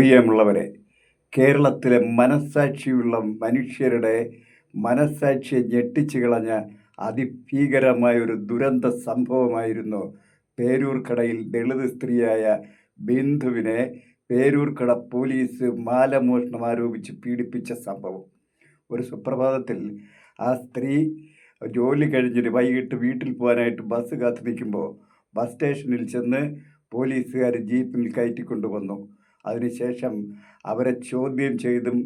പ്രിയമുള്ളവരെ കേരളത്തിലെ മനസ്സാക്ഷിയുള്ള മനുഷ്യരുടെ മനസ്സാക്ഷിയെ ഞെട്ടിച്ചു കളഞ്ഞ അതിഭീകരമായ ഒരു ദുരന്ത സംഭവമായിരുന്നു പേരൂർക്കടയിൽ ദളിത് സ്ത്രീയായ ബിന്ദുവിനെ പേരൂർക്കട പോലീസ് മാലമോഷണം ആരോപിച്ച് പീഡിപ്പിച്ച സംഭവം. ഒരു സുപ്രഭാതത്തിൽ ആ സ്ത്രീ ജോലി കഴിഞ്ഞിട്ട് വൈകിട്ട് വീട്ടിൽ പോകാനായിട്ട് ബസ് കാത്തു നിൽക്കുമ്പോൾ ബസ് സ്റ്റേഷനിൽ ചെന്ന് പോലീസുകാർ ജീപ്പിൽ കയറ്റിക്കൊണ്ടുവന്നു. അതിനുശേഷം അവരെ ചോദ്യം ചെയ്തും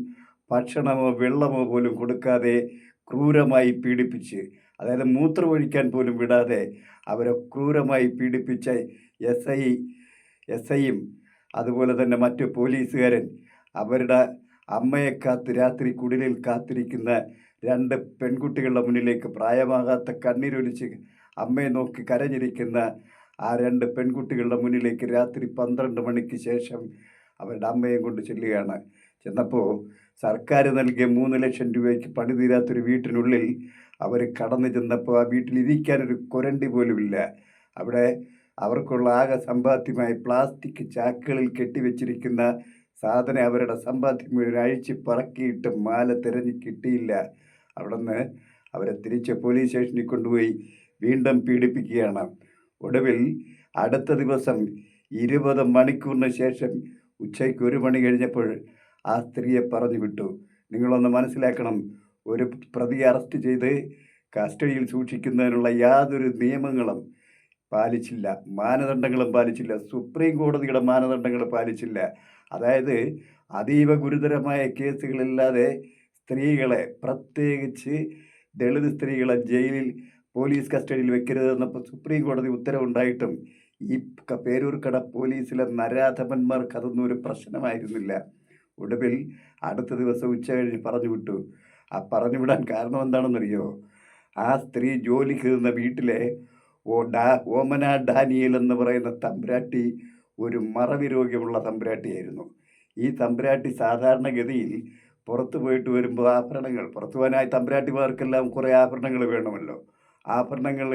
ഭക്ഷണമോ വെള്ളമോ പോലും കൊടുക്കാതെ ക്രൂരമായി പീഡിപ്പിച്ച് അതായത് മൂത്രമൊഴിക്കാൻ പോലും വിടാതെ അവരെ ക്രൂരമായി പീഡിപ്പിച്ച എസ് ഐ എസ് ഐയും അതുപോലെ തന്നെ മറ്റു പോലീസുകാരൻ അവരുടെ അമ്മയെ കാത്ത് രാത്രി കുടിലിൽ കാത്തിരിക്കുന്ന രണ്ട് പെൺകുട്ടികളുടെ മുന്നിലേക്ക് പ്രായമാകാത്ത കണ്ണീരൊലിച്ച് അമ്മയെ നോക്കി കരഞ്ഞിരിക്കുന്ന ആ രണ്ട് പെൺകുട്ടികളുടെ മുന്നിലേക്ക് രാത്രി പന്ത്രണ്ട് മണിക്ക് ശേഷം അവരുടെ അമ്മയും കൊണ്ട് ചെല്ലുകയാണ്. ചെന്നപ്പോൾ സർക്കാർ നൽകിയ മൂന്ന് ലക്ഷം രൂപയ്ക്ക് പണി തീരാത്തൊരു വീട്ടിനുള്ളിൽ അവർ കടന്നു ചെന്നപ്പോൾ ആ വീട്ടിൽ ഇരിക്കാനൊരു കൊരണ്ടി പോലുമില്ല. അവിടെ അവർക്കുള്ള ആകെ സമ്പാദ്യമായി പ്ലാസ്റ്റിക് ചാക്കുകളിൽ കെട്ടിവെച്ചിരിക്കുന്ന സാധനം അവരുടെ സമ്പാദ്യം മുഴുവൻ അഴിച്ച് പറക്കിയിട്ട് മാല തിരഞ്ഞ് കിട്ടിയില്ല. അവിടുന്ന് അവരെ തിരിച്ച് പോലീസ് സ്റ്റേഷനിൽ കൊണ്ടുപോയി വീണ്ടും പീഡിപ്പിക്കുകയാണ്. ഒടുവിൽ അടുത്ത ദിവസം ഇരുപത് മണിക്കൂറിന് ശേഷം ഉച്ചയ്ക്ക് ഒരു മണി കഴിഞ്ഞപ്പോൾ ആ സ്ത്രീയെ പറഞ്ഞു വിട്ടു. നിങ്ങളൊന്ന് മനസ്സിലാക്കണം ഒരു പ്രതിയെ അറസ്റ്റ് ചെയ്ത് കസ്റ്റഡിയിൽ സൂക്ഷിക്കുന്നതിനുള്ള യാതൊരു നിയമങ്ങളും പാലിച്ചില്ല മാനദണ്ഡങ്ങളും പാലിച്ചില്ല സുപ്രീം കോടതിയുടെ മാനദണ്ഡങ്ങൾ പാലിച്ചില്ല. അതായത് അതീവ ഗുരുതരമായ കേസുകളില്ലാതെ സ്ത്രീകളെ പ്രത്യേകിച്ച് ദളിത് സ്ത്രീകളെ ജയിലിൽ പോലീസ് കസ്റ്റഡിയിൽ വെക്കരുതെന്നപ്പോൾ സുപ്രീം കോടതി ഉത്തരവുണ്ടായിട്ടും ഈ പേരൂർക്കട പോലീസിലെ നരാധപന്മാർക്ക് അതൊന്നും ഒരു പ്രശ്നമായിരുന്നില്ല. ഒടുവിൽ അടുത്ത ദിവസം ഉച്ച കഴിഞ്ഞ് പറഞ്ഞു വിട്ടു. ആ പറഞ്ഞു വിടാൻ കാരണം എന്താണെന്നറിയോ? ആ സ്ത്രീ ജോലി നിന്ന വീട്ടിലെ ഓ ഡാ ഓമന ഡാനിയൽ എന്ന് പറയുന്ന തമ്പ്രാട്ടി ഒരു മറവി രോഗ്യമുള്ള തമ്പുരാട്ടിയായിരുന്നു. ഈ തമ്പ്രാട്ടി സാധാരണഗതിയിൽ പുറത്തു പോയിട്ട് വരുമ്പോൾ ആഭരണങ്ങൾ പുറത്തു പോകാനായി തമ്പ്രാട്ടിമാർക്കെല്ലാം കുറേ ആഭരണങ്ങൾ വേണമല്ലോ. ആഭരണങ്ങൾ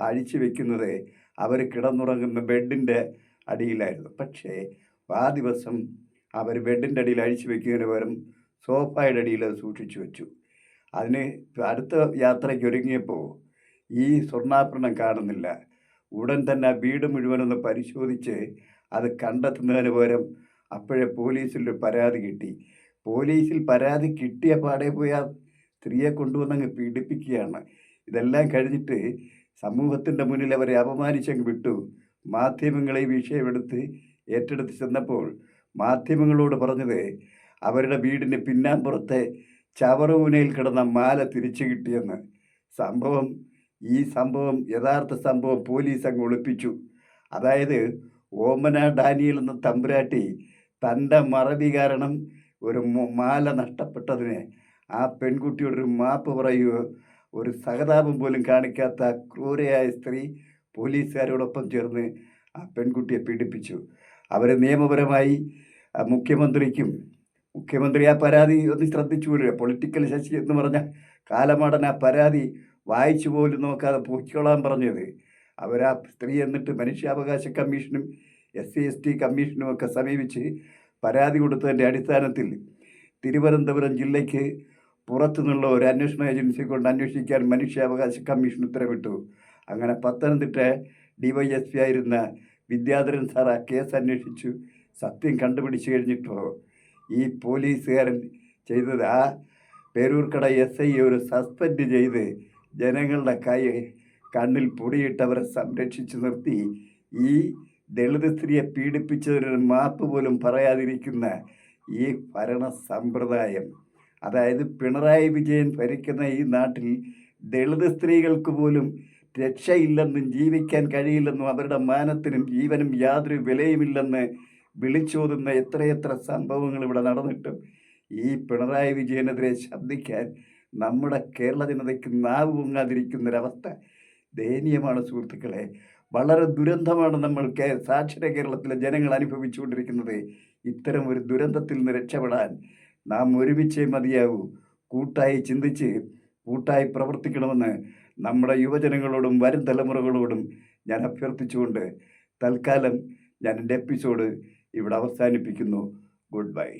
അഴിച്ചു വെക്കുന്നത് അവർ കിടന്നുറങ്ങുന്ന ബെഡിന്റെ അടിയിലായിരുന്നു. പക്ഷേ ആ ദിവസം അവർ ബെഡിന്റെ അടിയിൽ അഴിച്ചു വെക്കുന്നതിന് പകരം സോഫയുടെ അടിയിൽ അത് സൂക്ഷിച്ചു വെച്ചു. അതിന് അടുത്ത യാത്രയ്ക്ക് ഒരുങ്ങിയപ്പോൾ ഈ സ്വർണാഭരണം കാണുന്നില്ല. ഉടൻ തന്നെ ആ വീട് മുഴുവനൊന്ന് പരിശോധിച്ച് അത് കണ്ടെത്തുന്നതിന് പകരം അപ്പോഴേ പോലീസിൽ പരാതി കിട്ടി. പോലീസിൽ പരാതി കിട്ടിയ പാടെ പോയി ആ സ്ത്രീയെ കൊണ്ടുവന്നങ്ങ് പീഡിപ്പിക്കുകയാണ്. ഇതെല്ലാം കഴിഞ്ഞിട്ട് സമൂഹത്തിന്റെ മുന്നിൽ അവരെ അപമാനിച്ചങ്ങ് വിട്ടു. മാധ്യമങ്ങളെ ഈ വിഷയമെടുത്ത് ഏറ്റെടുത്ത് ചെന്നപ്പോൾ മാധ്യമങ്ങളോട് പറഞ്ഞത് അവരുടെ വീടിന് പിന്നാമ്പുറത്തെ ചവറൂനയിൽ കിടന്ന മാല തിരിച്ചു കിട്ടിയെന്ന്. സംഭവം ഈ സംഭവം യഥാർത്ഥ സംഭവം പോലീസ് അങ്ങ് ഒളിപ്പിച്ചു. അതായത് ഓമന ഡാനിയൽ എന്ന തമ്പുരാട്ടി തന്റെ മറവി കാരണം ഒരു മാല നഷ്ടപ്പെട്ടതിന് ആ പെൺകുട്ടിയോടൊരു മാപ്പ് പറയുകയോ ഒരു സഹതാപം പോലും കാണിക്കാത്ത ക്രൂരയായ സ്ത്രീ പോലീസുകാരോടൊപ്പം ചേർന്ന് ആ പെൺകുട്ടിയെ പീഡിപ്പിച്ചു. അവർ നിയമപരമായി മുഖ്യമന്ത്രിക്കും മുഖ്യമന്ത്രി ആ പരാതി ഒന്ന് ശ്രദ്ധിച്ചു പോലും പൊളിറ്റിക്കൽ ശശി എന്ന് പറഞ്ഞ കാലമാടൻ ആ പരാതി വായിച്ചു പോലും നോക്കാതെ പൂച്ചോളാൻ പറഞ്ഞത്. അവരാ സ്ത്രീ എന്നിട്ട് മനുഷ്യാവകാശ കമ്മീഷനും എസ് സി എസ് ടി കമ്മീഷനും ഒക്കെ സമീപിച്ച് പരാതി കൊടുത്തതിന്റെ അടിസ്ഥാനത്തിൽ തിരുവനന്തപുരം ജില്ലയ്ക്ക് പുറത്തുനിന്നുള്ള ഒരു അന്വേഷണ ഏജൻസി കൊണ്ട് അന്വേഷിക്കാൻ മനുഷ്യാവകാശ കമ്മീഷൻ ഉത്തരവിട്ടു. അങ്ങനെ പത്തനംതിട്ട ഡിവൈഎസ്പി ആയിരുന്ന വിദ്യാധരൻ ആ കേസ് അന്വേഷിച്ചു. സത്യം കണ്ടുപിടിച്ചു കഴിഞ്ഞിട്ടോ? ഈ പോലീസുകാരൻ ചെയ്തത് ആ പേരൂർക്കട എസ് ഐ ഒരു സസ്പെൻഡ് ചെയ്ത് ജനങ്ങളുടെ കൈ കണ്ണിൽ പൊടിയിട്ടവരെ സംരക്ഷിച്ചു നിർത്തി. ഈ ദളിത് സ്ത്രീയെ പീഡിപ്പിച്ചതിന് മാപ്പ് പോലും പറയാതിരിക്കുന്ന ഈ ഭരണ സമ്പ്രദായം. അതായത് പിണറായി വിജയൻ ഭരിക്കുന്ന ഈ നാട്ടിൽ ദളിത് സ്ത്രീകൾക്ക് പോലും രക്ഷയില്ലെന്നും ജീവിക്കാൻ കഴിയില്ലെന്നും അവരുടെ മാനത്തിനും ജീവനും യാതൊരു വിലയുമില്ലെന്ന് വിളിച്ചോതുന്ന എത്രയെത്ര സംഭവങ്ങൾ ഇവിടെ നടന്നിട്ടും ഈ പിണറായി വിജയനെതിരെ ശബ്ദിക്കാൻ നമ്മുടെ കേരള ജനതയ്ക്ക് നാവ് പൊങ്ങാതിരിക്കുന്നൊരവസ്ഥ ദയനീയമാണ് സുഹൃത്തുക്കളെ. വളരെ ദുരന്തമാണ് നമ്മൾ സാക്ഷര കേരളത്തിലെ ജനങ്ങൾ അനുഭവിച്ചുകൊണ്ടിരിക്കുന്നത്. ഇത്തരം ഒരു ദുരന്തത്തിൽ നിന്ന് രക്ഷപ്പെടാൻ നാം ഒരുമിച്ചേ മതിയാവൂ കൂട്ടായി ചിന്തിച്ച് കൂട്ടായി പ്രവർത്തിക്കണമെന്ന് നമ്മുടെ യുവജനങ്ങളോടും വരും തലമുറകളോടും ഞാൻ അഭ്യർത്ഥിച്ചുകൊണ്ട് തൽക്കാലം ഞാൻ എന്റെ എപ്പിസോഡ് ഇവിടെ അവസാനിപ്പിക്കുന്നു. Good bye.